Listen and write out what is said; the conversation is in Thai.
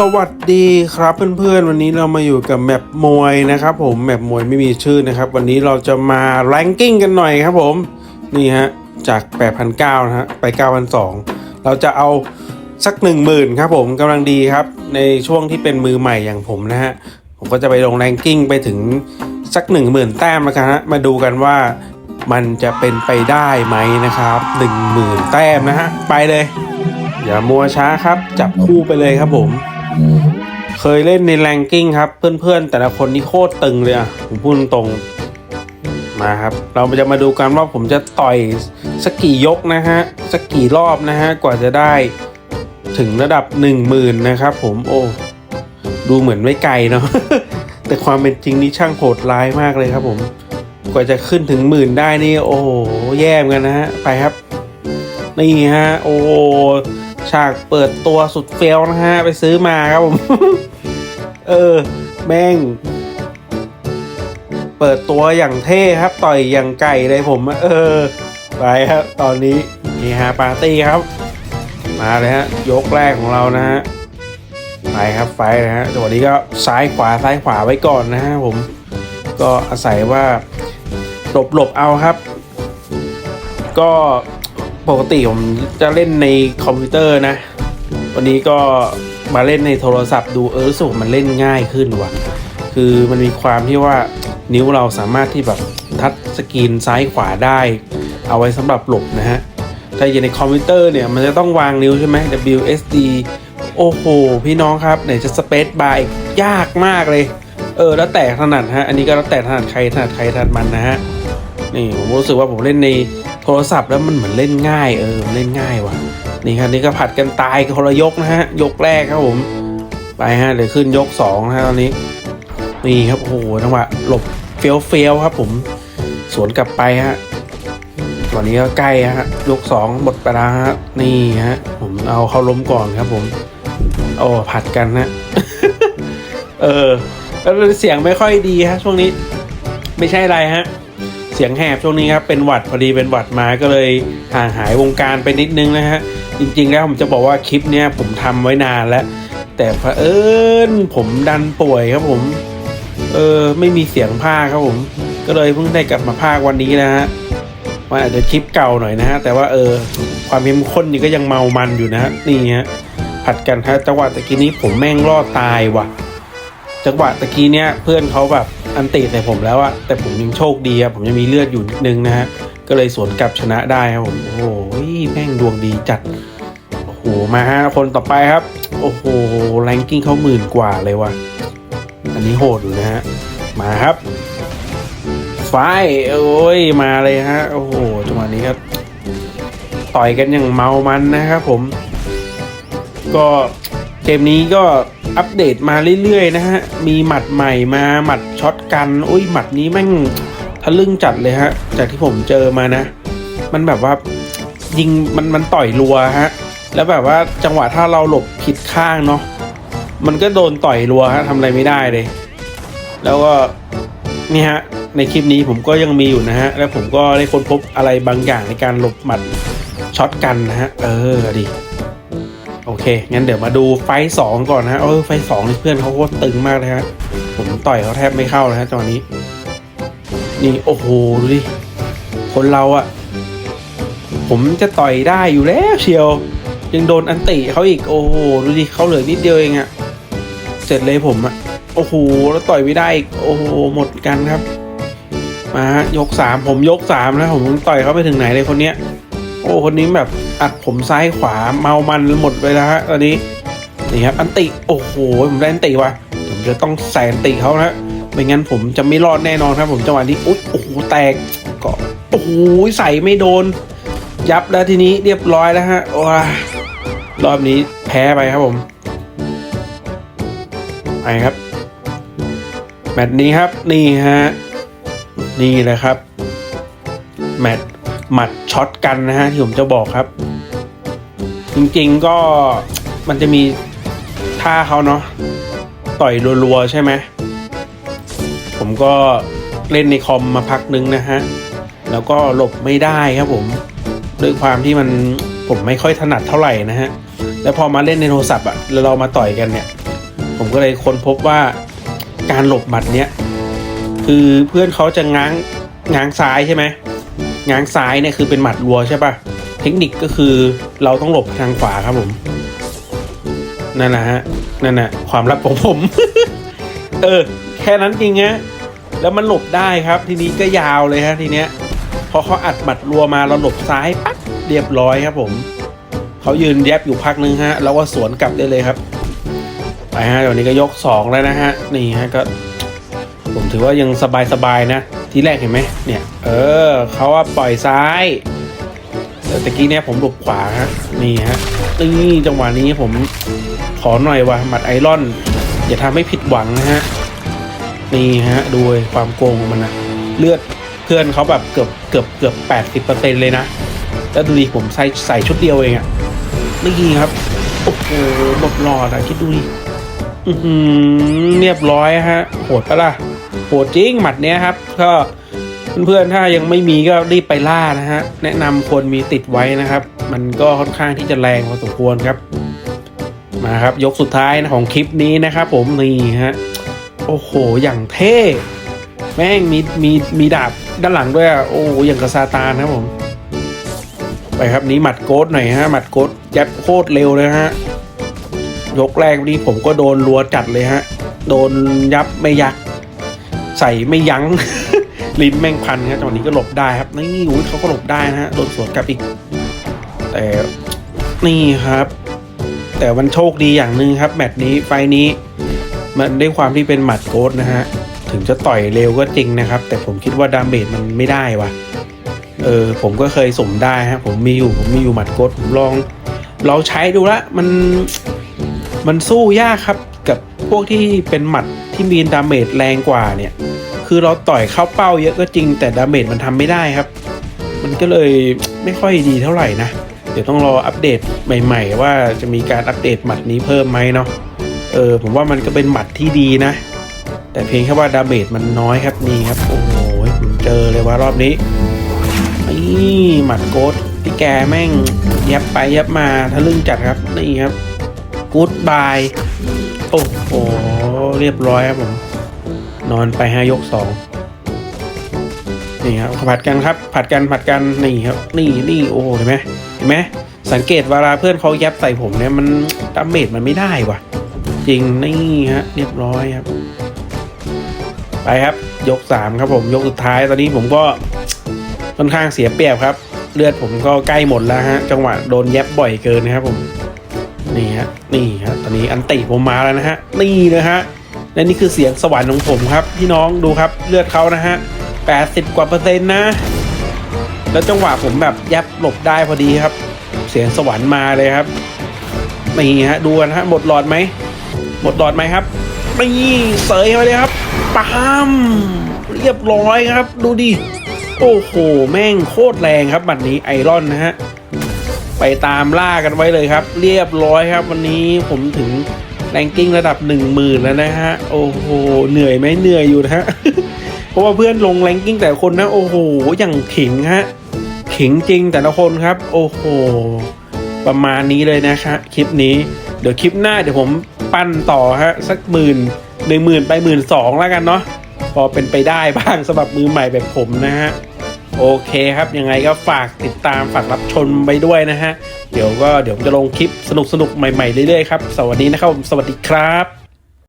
สวัสดีครับเพื่อนๆ วันนี้เรามาอยู่กับแมปมวยนะครับผมแมปมวยไม่มีชื่อนะครับ วันนี้เราจะมาแรงกิ้งกันหน่อยครับผมนี่ฮะจาก 8,900นะฮะไป 9,200 เราจะเอาสัก 10,000ครับผมกำลังดีครับ ในช่วงที่เป็นมือใหม่อย่างผมนะฮะผมก็จะไปลงแรงกิ้งไปถึงสัก 10,000 แต้มแล้วกันฮะมาดูกันว่ามันจะเป็นไปได้ไหมนะครับ 10,000 แต้มนะฮะไปเลยอย่ามัวช้าครับ จับคู่ไปเลยครับผม เคยเล่นในแรงกิ้งครับ เพื่อนๆ แต่ละคนนี่โคตรตึงเลยอะผมพูดตรงมาครับ เราจะมาดูกันว่าผมจะต่อยสักกี่ยกนะฮะสักกี่รอบนะฮะกว่าจะได้ถึงระดับ 1 0,000 นะครับผมโอ้ดูเหมือนไม่ไกลเนาะแต่ความเป็นจริงนี่ช่างโหดร้ายมากเลยครับผม กว่าจะขึ้นถึงหมื่นได้นี่ โอ้โหแย่มกันนะฮะ ไปครับ นี่ฮะ โอ้ ฉากเปิดตัวสุดเฟลนะฮะ ไปซื้อมาครับผม เออ แม่ง เปิดตัวอย่างเท่ครับ ต่อยอย่างไก่เลยผม เออ ไปครับ ตอนนี้นี่ฮะปาร์ตี้ครับ มาเลยฮะ ยกแรกของเรานะฮะ ไปครับไฟนะฮะจังหวะนี้ก็ซ้ายขวาซ้ายขวาไว้ก่อนนะฮะผม ก็อาศัยว่าหลบหลบเอาครับ ก็ ปกติผมจะเล่นในคอมพิวเตอร์นะ วันนี้ก็มาเล่นในโทรศัพท์ดูเออรู้สึกมันเล่นง่ายขึ้นว่ะ คือมันมีความที่ว่านิ้วเราสามารถที่แบบทัชสกรีนซ้ายขวาได้ เอาไว้สำหรับหลบนะฮะถ้าอยู่ในคอมพิวเตอร์เนี่ยมันจะต้องวางนิ้วใช่ไหม WSD โอ้โห พี่น้องครับไหนจะสเปซบาร์ยากมากเลย เออ แล้วแต่ถนัดฮะ อันนี้ก็แล้วแต่ถนัดใครถนัดใครถนัดมันนะฮะ นี่ผมรู้สึกว่าผมเล่นใน โทรศัพท์แล้วมันเหมือนเล่นง่ายเออเล่นง่ายว่ะนี่ครับนี่ก็ผัดกันตายคนละยกนะฮะ ยกแรกครับผม ไปฮะเดี๋ยวขึ้นยกสองนะฮะตอนนี้นี่ครับโอ้โหจังหวะหลบเฟี้ยวเฟี้ยวครับ ผม สวนกลับไปฮะตอนนี้ก็ใกล้ฮะยกสองหมดไปแล้วฮะนี่ฮะ ผมเอาเขาล้มก่อนครับ ผมโอ้ผัดกันนะเออแล้วเสียงไม่ค่อยดีฮะช่วงนี้ ไม่ใช่อะไรฮะ เสียงแหบช่วงนี้ครับเป็นหวัดพอดีเป็นหวัดมาก็เลยห่างหายวงการไปนิดนึงนะฮะจริงๆแล้วผมจะบอกว่าคลิปเนี้ยผมทำไว้นานแล้ว แต่เผอิญผมดันป่วยครับผมเออไม่มีเสียงภาคครับผม ก็เลยเพิ่งได้กลับมาภาควันนี้นะฮะมันอาจจะคลิปเก่าหน่อยนะฮะแต่ว่าเออความเข้มข้นนี่ก็ยังเมามันอยู่นะฮะนี่ฮะผัดกันฮะจังหวะตะกี้นี้ผมแม่งรอดตายว่ะจังหวะตะกี้เนี้ยเพื่อนเขาแบบ อันติใส่ผมแล้วอะแต่ผมยังโชคดีอะผมยังมีเลือดอยู่นิดนึงนะฮะก็เลยสวนกลับชนะได้ครับผมโอ้โหแม่งดวงดีจัดโอ้โหมาฮะคนต่อไปครับ โอ้โหแรงกิ้งเขาหมื่นกว่าเลยว่ะอันนี้โหดอยู่นะฮะมาครับไฟโอ้ยมาเลยฮะโอ้โหจังหวะนี้ครับ ต่อยกันอย่างเมามันนะครับผม ก็เกมนี้ก็ อัปเดตมาเรื่อยๆนะฮะ มีหมัดใหม่มาหมัดช็อตกันอุ้ยหมัดนี้แม่งทะลึ่งจัดเลยฮะ จากที่ผมเจอมานะ มันแบบว่ายิงมันมันต่อยรัวฮะ แล้วแบบว่าจังหวะถ้าเราหลบผิดข้างเนาะมันก็โดนต่อยรัวฮะทำอะไรไม่ได้เลย แล้วก็นี่ฮะในคลิปนี้ผมก็ยังมีอยู่นะฮะ แล้วผมก็ได้ค้นพบอะไรบางอย่างในการหลบหมัดช็อตกันนะฮะ เออดิ อเค งั้นเดี๋ยวมาดูไฟสองก่อนนะฮะเออไฟสองนี่เพื่อนเขาโคตรตึงมากเลยฮะผมต่อยเขาแทบไม่เข้าเลยฮะจังหวะนี้ นี่โอ้โหดูดิคนเราอะผมจะต่อยได้อยู่แล้วเชียว ยังโดนอันติเขาอีกโอ้โหดูดิเขาเหลือนิดเดียวเองอะเสร็จเลยผมอะโอ้โหแล้วต่อยไม่ได้อีกโอ้โหหมดกันครับ มาฮะยกสามผมยกสามแล้วผมต่อยเขาไปถึงไหนเลยคนเนี้ย โอ้คนนี้แบบอัดผมซ้ายขวาเมามันหมดไปแล้วฮะตอนนี้นี่ครับอันติโอ้โหผมได้อันติวะผมจะต้องใส่อันติเขานะไม่งั้นผมจะไม่รอดแน่นอนครับ ผมจังหวะนี้อุ๊ยโอ้โหแตกก็โอ้โหใส่ไม่โดน ยับแล้วทีนี้เรียบร้อยแล้วฮะว้ารอบนี้แพ้ไปครับผมไปครับแมตช์นี้ครับนี่ฮะนี่แหละครับแมตช์ หมัดช็อตกันนะฮะที่ผมจะบอกครับ จริงๆก็มันจะมีท่าเขาเนาะต่อยรัวๆใช่ไหมผมก็เล่นในคอมมาพักนึงนะฮะ แล้วก็หลบไม่ได้ครับผมด้วยความที่มันผมไม่ค่อยถนัดเท่าไหร่นะฮะ แล้วพอมาเล่นในโทรศัพท์อะแล้วเรามาต่อยกันเนี่ย ผมก็เลยค้นพบว่าการหลบหมัดเนี้ยคือเพื่อนเขาจะง้างง้างซ้ายใช่ไหม ง้างซ้ายเนี่ยคือเป็นหมัดรัวใช่ปะเทคนิคก็คือเราต้องหลบทางขวาครับผม นั่นนะฮะ นั่นนะความลับของผม เออ แค่นั้นจริงฮะ แล้วมันหลบได้ครับ ทีนี้ก็ยาวเลยฮะทีเนี้ย พอเขาอัดหมัดรัวมาเราหลบซ้ายปั๊บเรียบร้อยครับผม เขายืนแยบอยู่พักนึงฮะ แล้วก็สวนกลับได้เลยครับ ไปฮะเดี๋ยวนี้ก็ยกสองแล้วนะฮะ นี่ฮะก็ ผมถือว่ายังสบายๆนะ ทีแรกเห็นไหมเนี่ย เออเขาว่าปล่อยซ้ายแต่ตะกี้เนี่ยผมหลบขวาฮะนี่ฮะนี่จังหวะนี้ผมขอหน่อยว่ะหมัดไอรอน อย่าทำให้ผิดหวังนะฮะนี่ฮะดูเลยความโกงของมันนะเลือดเพื่อนเขาแบบเกือบเกือบเกือบแปดสิบเปอร์เซ็นเลยนะแล้วดูดิผมใส่ใส่ชุดเดียวเองอะนี่ครับโอ้โหหมดหลอดอะคิดดูดิเรียบร้อยฮะโหดปะล่ะ จริงหมัดเนี้ยครับ ก็เพื่อนๆถ้ายังไม่มีก็รีบไปล่านะฮะ แนะนำคนมีติดไว้นะครับ มันก็ค่อนข้างที่จะแรงพอสมควรครับ มาครับยกสุดท้ายนะของคลิปนี้นะครับผมนี่ฮะโอ้โหอย่างเท่แม่งมีมีมีดาบด้านหลังด้วยอะโอ้อย่างกับซาตานครับผม ไปครับนี้หมัดโกดหน่อยฮะหมัดโกดยับโคตรเร็วเลยฮะยกแรกนี้ผมก็โดนรัวจัดเลยฮะ โดนยับไม่ยัก ใส่ไม่ยัง้ง ลิ้นแม่งพันครับจังหวะนี้ก็หลบได้ครับ นี่อุ้ยเขาก็หลบได้นะฮะโดนสวนกลับอีก แต่นี่ครับ แต่มันโชคดีอย่างหนึ่งครับ แมตช์นี้ไฟนี้ มันได้ความที่เป็นหมัดโกดนะฮะ ถึงจะต่อยเร็วก็จริงนะครับ แต่ผมคิดว่าดาเมจมันไม่ได้วะเออผมก็เคยสมได้ฮะผมมีอยู่ผมมีอยู่หมัดโกดผมลองเราใช้ดูละมันมันสู้ยากครับกับพวกที่เป็นหมัด ที่มีดาเมจแรงกว่าเนี่ย คือเราต่อยเข้าเป้าเยอะก็จริงแต่ดาเมจมันทำไม่ได้ครับ มันก็เลยไม่ค่อยดีเท่าไหร่นะ เดี๋ยวต้องรออัปเดตใหม่ ๆ ว่าจะมีการอัปเดตหมัดนี้เพิ่มไหมเนาะเออผมว่ามันก็เป็นหมัดที่ดีนะ แต่เพียงแค่ว่าดาเมจมันน้อยครับนี่ครับ โอ้โหผมเจอเลยว่ารอบนี้นี่หมัดโกดพี่แกแม่งยับไปยับมาทะลึ่งจัดครับนี่ครับกู๊ดบาย โอ้โห เรียบร้อยครับผม นอนไปห้ายกสองนี่ครับผัดกันครับ ผัดกันผัดกันนี่ครับ นี่นี่โอ้เห็นไหมเห็นไหมสังเกตเวลาเพื่อนเขายับใส่ผมเนี่ยมันดาเมจมันไม่ได้ว่ะ จริงนี่ฮะ เรียบร้อยครับ ไปครับ ยกสามครับผม ยกสุดท้ายตอนนี้ผมก็ค่อนข้างเสียเปรียบครับ เลือดผมก็ใกล้หมดแล้วฮะ จังหวะโดนแยบบ่อยเกินนะครับผม นี่ฮะนี่ฮะตอนนี้อันติผมมาแล้วนะฮะนี่นะฮะและนี่คือเสียงสวรรค์ของผมครับพี่น้องดูครับเลือดเขานะฮะแปดสิบกว่าเปอร์เซ็นต์นะ แล้วจังหวะผมแบบยับหลบได้พอดีครับ เสียงสวรรค์มาเลยครับนี่ฮะดูกันฮะหมดหลอดไหมหมดหลอดไหมครับนี่เสยมาเลยครับปั๊มเรียบร้อยครับ ดูดิโอ้โห แม่งโคตรแรงครับบัดนี้ไอรอนนะฮะ ไปตามล่ากันไว้เลยครับ เรียบร้อยครับ วันนี้ผมถึงแรงกิ้งระดับหนึ่งหมื่นแล้วนะฮะ โอ้โห เหนื่อยไหมเหนื่อยอยู่นะฮะ เพราะว่าเพื่อนลงแรงกิ้งแต่คนนะ โอ้โห อย่างขิงฮะ ขิงจริงแต่ละคนครับ โอ้โห ประมาณนี้เลยนะครับคลิปนี้ เดี๋ยวคลิปหน้าเดี๋ยวผมปั้นต่อฮะ สักหมื่นหนึ่งหมื่นไปหมื่นสองแล้วกันเนาะ พอเป็นไปได้บ้างสำหรับมือใหม่แบบผมนะฮะ โอเคครับยังไงก็ฝากติดตามฝากรับชมไปด้วยนะฮะ เดี๋ยวก็เดี๋ยวผมจะลงคลิปสนุกๆ ใหม่ๆ เรื่อยๆ ครับสวัสดีนะครับ สวัสดีครับ